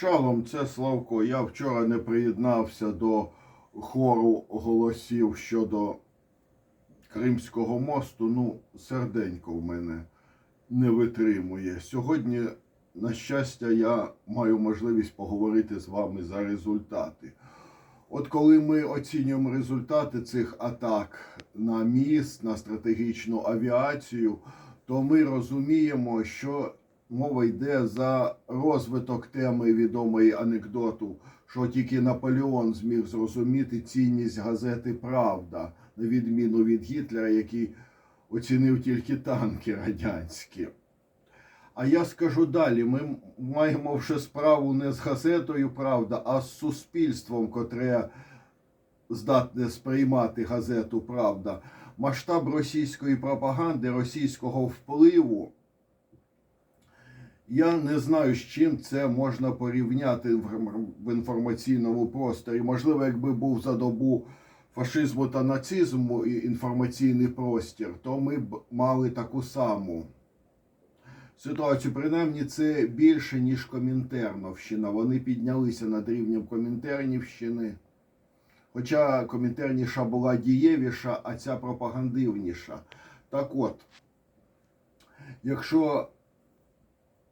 Шалом, це Славко. Я вчора не приєднався до хору голосів щодо Кримського мосту. Ну, серденько в мене не витримує. Сьогодні, на щастя, я маю можливість поговорити з вами за результати. От коли ми оцінюємо результати цих атак на міст, на стратегічну авіацію, то ми розуміємо, що мова йде за розвиток теми відомої анекдоту, що тільки Наполеон зміг зрозуміти цінність газети Правда, на відміну від Гітлера, який оцінив тільки танки радянські. А я скажу далі: ми маємо вже справу не з газетою Правда, а з суспільством, котре здатне сприймати газету Правда. Масштаб російської пропаганди, російського впливу. Я не знаю, з чим це можна порівняти в інформаційному просторі. Можливо, якби був за добу фашизму та нацизму і інформаційний простір, то ми б мали таку саму ситуацію. Принаймні, це більше, ніж Комінтерновщина. Вони піднялися над рівнем Комінтернівщини. Хоча Комінтерніша була дієвіша, а ця пропагандивніша. Так от, якщо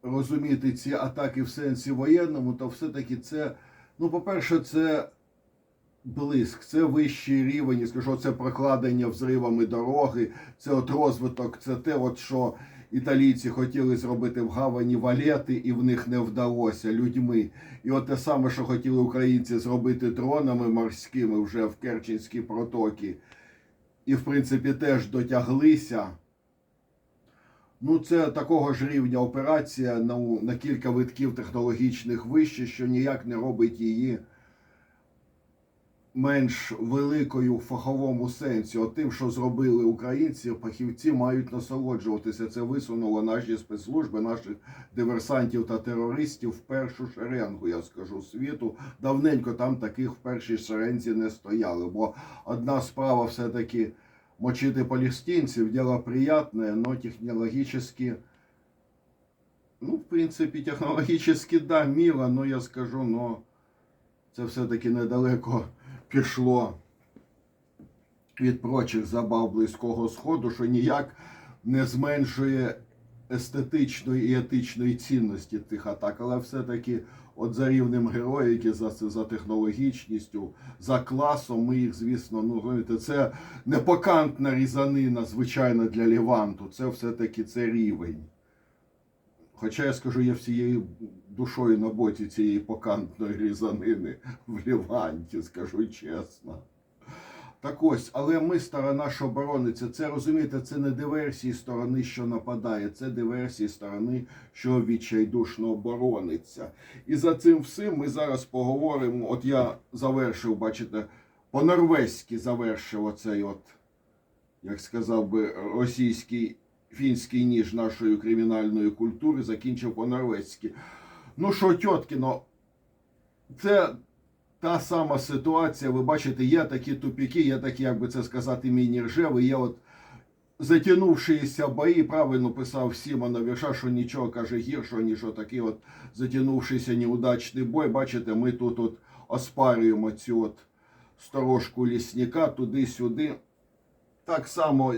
розуміти ці атаки в сенсі воєнному, то все-таки це, ну, по-перше, це блиск, це вищий рівень, я скажу, це прокладення взривами дороги, це от розвиток, це те, от що італійці хотіли зробити в Гавані валети, і в них не вдалося людьми. І от те саме, що хотіли українці зробити дронами морськими вже в Керченській протокі, і в принципі теж дотяглися. Ну, це такого ж рівня операція на, на кілька витків технологічних вище, що ніяк не робить її менш великою в фаховому сенсі. От тим, що зробили українці, фахівці мають насолоджуватися. Це висунуло наші спецслужби, наших диверсантів та терористів в першу шеренгу, я скажу, світу. Давненько там таких в першій шерензі не стояли. Бо одна справа все-таки мочити палестинців, дело приятное, но технологически, ну, в принципі, технологически, да, мило, но я скажу, но це все-таки недалеко пішло від прочих забав Близького Сходу, що ніяк не зменшує естетичної і етичної цінності тих атак, але все-таки от за рівнем героїки, за, за технологічністю, за класом, ми їх, звісно, ну розумієте, це не покантна різанина, звичайно, для Ліванту. Це все-таки це рівень. Хоча я скажу, я всією душою на боці цієї покантної різанини в Ліванті, скажу чесно. Так ось, але ми, сторона, що борониться, це розумієте, це не диверсії сторони, що нападає, це диверсії сторони, що відчайдушно борониться. І за цим всім ми зараз поговоримо. От я завершив, бачите, по-норвезьки завершив оцей, от, як сказав би, російський фінський ніж нашої кримінальної культури, закінчив по-норвезьки. Ну що, Тьоткіно, це та сама ситуація. Ви бачите, є такі тупіки, є такі, як би це сказати, міні-ржеви, є от затягнувшися бої, правильно писав Сімона Вірша, що нічого каже гіршого, ніж отакий от затягнувшийся неудачний бой. Бачите, ми тут от оспарюємо цю от сторожку лісника туди-сюди. Так само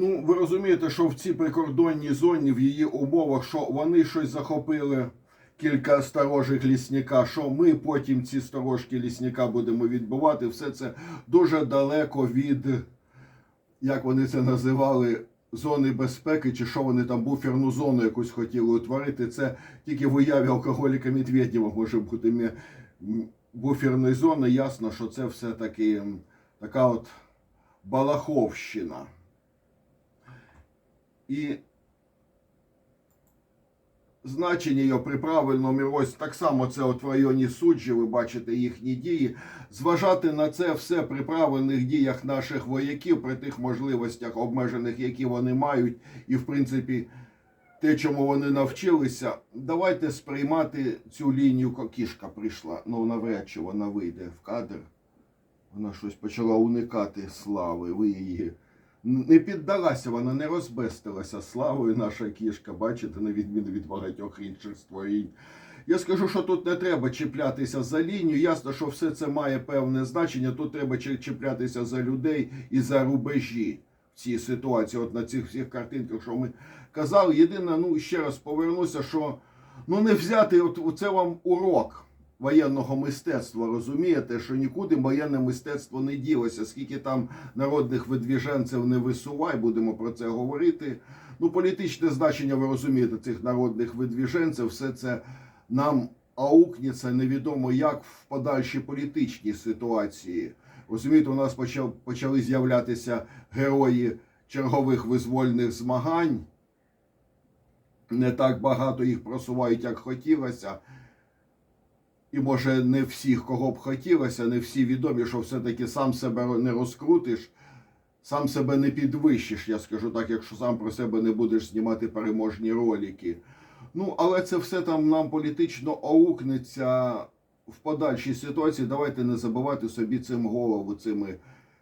Ну, ви розумієте, що в цій прикордонній зоні, в її умовах, що вони щось захопили кілька сторожих лісника, що ми потім ці сторожки лісника будемо відбувати. Все це дуже далеко від, як вони це називали, зони безпеки, чи що вони там буферну зону якусь хотіли утворити. Це тільки в уяві алкоголіка Медведєва може бути буферної зони. Ясно, що це все-таки така от Балаховщина. І значення його при правильному ось так само це от в районі суджі, ви бачите їхні дії. Зважати на це все при правильних діях наших вояків, при тих можливостях обмежених, які вони мають, і в принципі те, чому вони навчилися, давайте сприймати цю лінію. Кішка прийшла, ну навряд чи вона вийде в кадр. Вона щось почала уникати слави. Ви її Не піддалася, вона не розбестилася славою наша кішка, бачите, на відміну від багатьох інших створінь. Я скажу, що тут не треба чіплятися за лінію. Ясно, що все це має певне значення. Тут треба чіплятися за людей і за рубежі в цій ситуації. От на цих всіх картинках, що ми казали. Єдине, ну ще раз повернуся, що ну не взяти, от це вам урок воєнного мистецтва. Розумієте, що нікуди воєнне мистецтво не ділося. Скільки там народних видвіженців не висувай, будемо про це говорити. Ну, політичне значення, ви розумієте, цих народних видвіженців, все це нам аукнеться невідомо як в подальшій політичній ситуації. Розумієте, у нас почав, почали з'являтися герої чергових визвольних змагань. Не так багато їх просувають, як хотілося. І може не всіх, кого б хотілося, не всі відомі, що все-таки сам себе не розкрутиш, сам себе не підвищиш, я скажу так, якщо сам про себе не будеш знімати переможні ролики. Ну, але це все там нам політично аукнеться в подальшій ситуації. Давайте не забивати собі цим голову, цими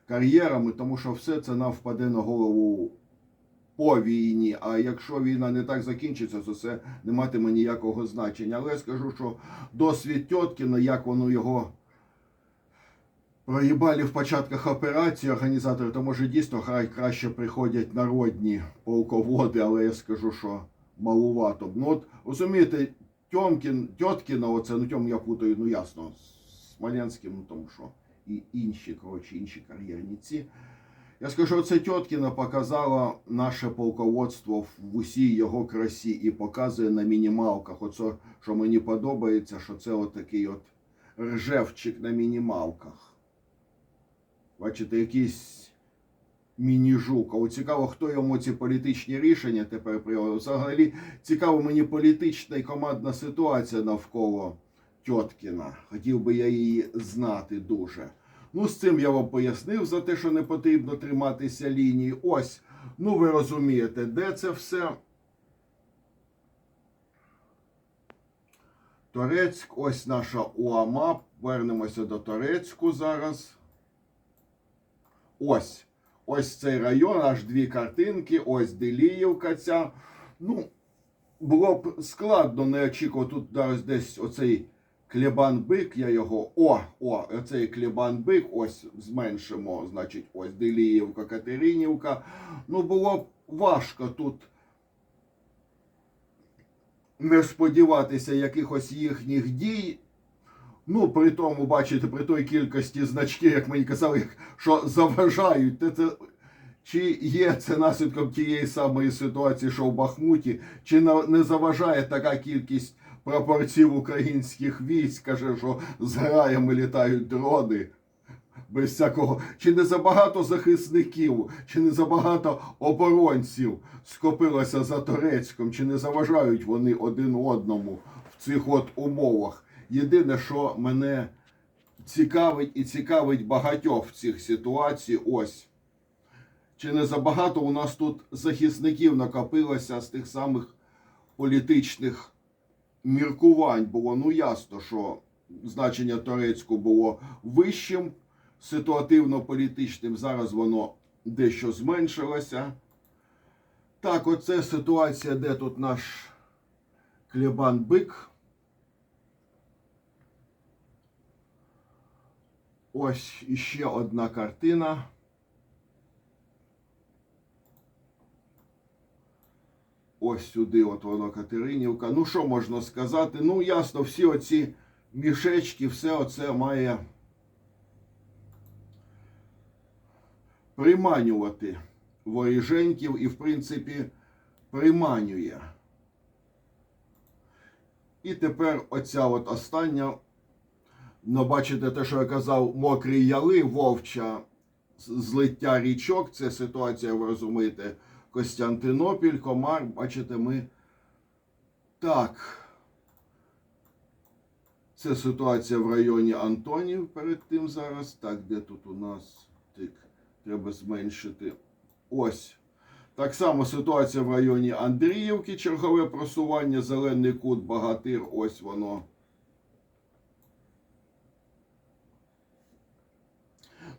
кар'єрами, тому що все це нам впаде на голову по війні. А якщо війна не так закінчиться, то це не матиме ніякого значення. Але я скажу, що досвід Тьоткіна, як воно його проїбали в початках операції організатори, то може дійсно хай краще приходять народні полководи, але я скажу, що малувато. Ну от розумієте, Тьомкін, Тьоткіна, оце, ну Тьом я путаю, ну ясно, з Смоленським, ну тому що і інші, коротше, інші кар'єрніці. Я скажу, це Тьоткіна показала наше полководство в усій його красі і показує на мінімалках. Оце, що мені подобається, що це от такий от ржевчик на мінімалках. Бачите, якийсь міні-жук. А от цікаво, хто йому ці політичні рішення тепер прийняв. Взагалі цікаво мені політична і командна ситуація навколо Тьоткіна. Хотів би я її знати дуже. Ну, з цим я вам пояснив за те, що не потрібно триматися лінії. Ось, ну ви розумієте, де це все. Торецьк, ось наша УАМА. Вернемося до Торецьку зараз. Ось. Ось цей район, аж дві картинки, ось Деліївка ця. Ну, було б складно не очікувати тут зараз десь оцей Клебан-бик, я його. О, о, оцей Клебан-бик, ось зменшимо, значить, ось Деліївка, Катеринівка. Ну, було важко тут не сподіватися якихось їхніх дій. Ну, при тому, бачите, при той кількості значків, як мені казали, що заважають, те це, чи є це наслідком тієї самої ситуації, що в Бахмуті, чи не заважає така кількість прапорців українських військ, каже, що з граями літають дрони. Без всякого, чи не забагато захисників, чи не забагато оборонців скопилося за Турецьком, чи не заважають вони один одному в цих от умовах. Єдине, що мене цікавить і цікавить багатьох в цих ситуацій, ось. Чи не забагато у нас тут захисників накопилося з тих самих політичних міркувань було? Ну, ясно, що значення Турецьку було вищим, ситуативно-політичним. Зараз воно дещо зменшилося. Так, оце ситуація, де тут наш Клебан Бик. Ось іще одна картина. Ось сюди, от воно Катеринівка. Ну, що можна сказати? Ну, ясно, всі оці мішечки, все оце має приманювати воріженьків і, в принципі, приманює. І тепер оця от остання Ну, бачите, те, що я казав, мокрі яли, вовча злиття річок. Це ситуація, ви розумієте, Костянтинопіль, Комар. Бачите, ми. Так. Це ситуація в районі Антонів перед тим зараз. Так, де тут у нас тик, треба зменшити. Ось. Так само ситуація в районі Андріївки, чергове просування, зелений кут, Багатир, ось воно.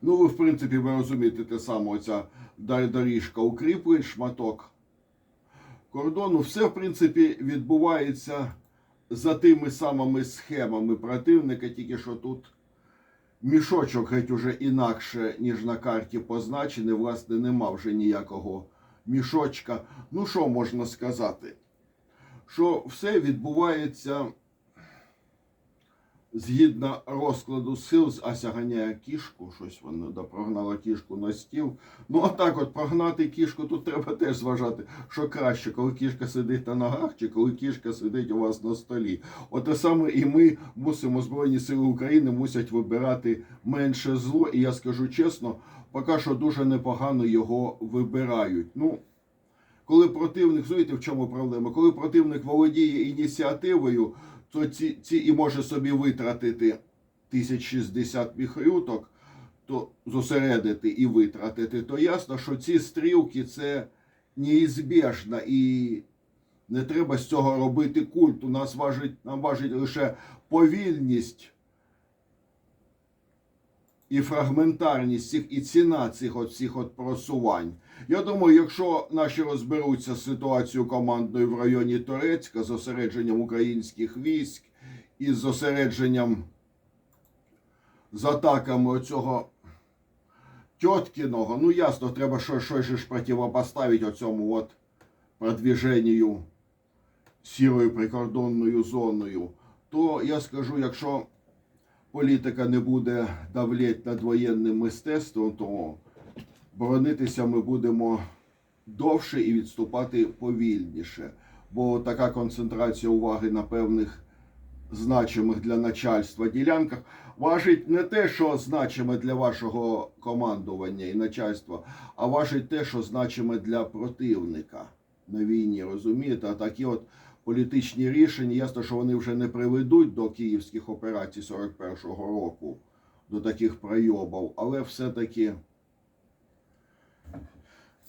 Ну, ви, в принципі, ви розумієте те саме, оця доріжка укріплень, шматок кордону. Все, в принципі, відбувається за тими самими схемами противника, тільки що тут мішочок геть уже інакше, ніж на карті позначений. Власне, нема вже ніякого мішочка. Ну, що можна сказати? Що все відбувається згідно розкладу сил, Ася ганяє кішку, щось вона да, прогнала кішку на стіл. Ну, а так от прогнати кішку, тут треба теж зважати, що краще, коли кішка сидить на ногах, чи коли кішка сидить у вас на столі. От те саме і ми мусимо, Збройні Сили України мусять вибирати менше зло. І я скажу чесно, поки що дуже непогано його вибирають. Ну, коли противник, знаєте, в чому проблема? Коли противник володіє ініціативою, то ці, ці і може собі витратити 1060 міхрюток, то зосередити і витратити, то ясно, що ці стрілки це неізбіжно і не треба з цього робити культ. У нас важить, нам важить лише повільність і фрагментарність цих і ціна цих от всіх от просувань. Я думаю, якщо наші розберуться з ситуацією командною в районі Торецька, з зосередженням українських військ і з зосередженням з атаками оцього Тьоткіного, ну ясно, треба щось, щось ж противопоставити оцьому от продвіженню сірою прикордонною зоною, то я скажу, якщо політика не буде давлять над воєнним мистецтвом, то боронитися ми будемо довше і відступати повільніше. Бо така концентрація уваги на певних значимих для начальства ділянках важить не те, що значиме для вашого командування і начальства, а важить те, що значиме для противника на війні. Розумієте? А такі от політичні рішення, ясно, що вони вже не приведуть до київських операцій 41-го року, до таких пройобів, але все-таки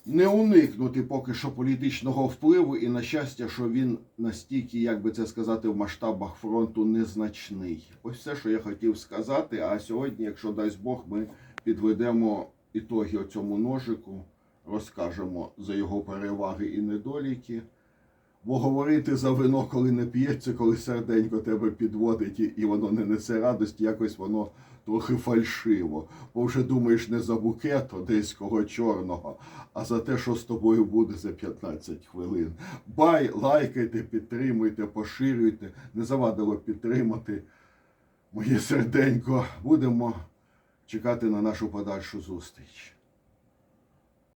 не уникнути поки що політичного впливу, і на щастя, що він настільки, як би це сказати, в масштабах фронту незначний. Ось все, що я хотів сказати. А сьогодні, якщо дасть Бог, ми підведемо ітоги цьому ножику, розкажемо за його переваги і недоліки. Бо говорити за вино, коли не п'ється, коли серденько тебе підводить і- воно не несе радості, якось воно трохи фальшиво. Бо вже думаєш не за букет одеського чорного, а за те, що з тобою буде за 15 хвилин. Бай, лайкайте, підтримуйте, поширюйте. Не завадило підтримати моє серденько. Будемо чекати на нашу подальшу зустріч.